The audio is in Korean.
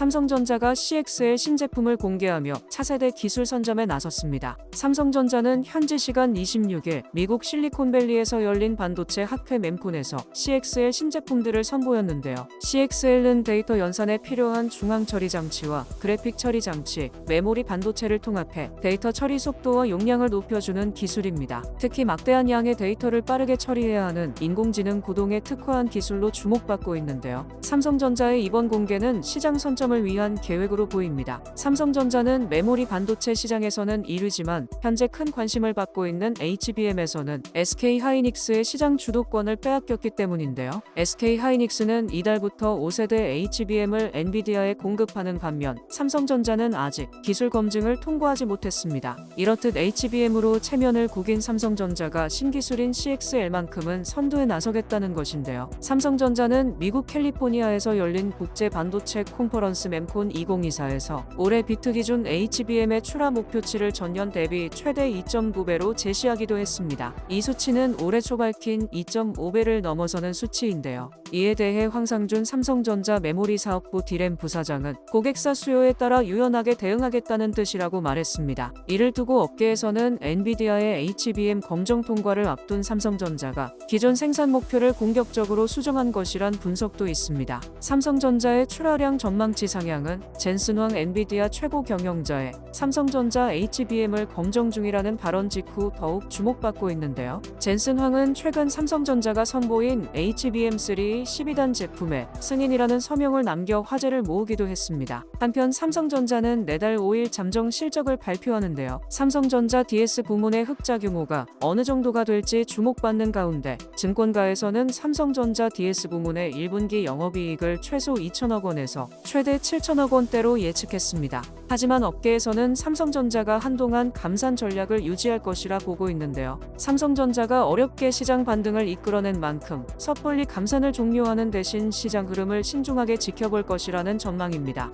삼성전자가 CXL 신제품을 공개하며 차세대 기술 선점에 나섰습니다. 삼성전자는 현지 시간 26일 미국 실리콘밸리에서 열린 반도체 학회 mem콘에서 CXL 신제품들을 선보였는데요. CXL은 데이터 연산에 필요한 중앙 처리 장치와 그래픽 처리 장치, 메모리 반도체를 통합해 데이터 처리 속도와 용량을 높여주는 기술입니다. 특히 막대한 양의 데이터를 빠르게 처리해야 하는 인공지능 고동에 특화한 기술로 주목받고 있는데요. 삼성전자의 이번 공개는 시장 선점 을 위한 계획으로 보입니다. 삼성전자는 메모리 반도체 시장에서는 1위지만 현재 큰 관심을 받고 있는 HBM에서는 SK 하이닉스의 시장 주도권을 빼앗겼기 때문인데요. SK 하이닉스는 이달부터 5세대 HBM을 엔비디아에 공급하는 반면 삼성전자는 아직 기술 검증을 통과하지 못했습니다. 이렇듯 HBM으로 체면을 구긴 삼성전자가 신기술인 CXL만큼은 선두에 나서겠다는 것인데요. 삼성전자는 미국 캘리포니아에서 열린 국제 반도체 콘퍼런스 mem콘 2024에서 올해 비트 기준 HBM의 출하 목표치를 전년 대비 최대 2.9배로 제시하기도 했습니다. 이 수치는 올해 초 밝힌 2.5배를 넘어서는 수치인데요. 이에 대해 황상준 삼성전자 메모리 사업부 디램 부사장은 고객사 수요에 따라 유연하게 대응하겠다는 뜻이라고 말했습니다. 이를 두고 업계에서는 엔비디아의 HBM 검정 통과를 앞둔 삼성전자가 기존 생산 목표를 공격적으로 수정한 것이란 분석도 있습니다. 삼성전자의 출하량 전망치 상향은 젠슨황 엔비디아 최고 경영자의 삼성전자 HBM을 검정 중이라는 발언 직후 더욱 주목받고 있는데요. 젠슨 황은 최근 삼성전자가 선보인 HBM3 12단 제품에 승인이라는 서명을 남겨 화제를 모으기도 했습니다. 한편 삼성전자는 내달 5일 잠정 실적을 발표하는데요. 삼성전자 DS 부문의 흑자 규모가 어느 정도가 될지 주목받는 가운데 증권가에서는 삼성전자 DS 부문의 1분기 영업이익을 최소 2천억 원에서 최대 7천억 원대로 예측했습니다. 하지만 업계에서는 삼성전자가 한동안 감산 전략을 유지할 것이라 보고 있는데요. 삼성전자가 어렵게 시장 반등을 이끌어낸 만큼 섣불리 감산을 종료하는 대신 시장 흐름을 신중하게 지켜볼 것이라는 전망입니다.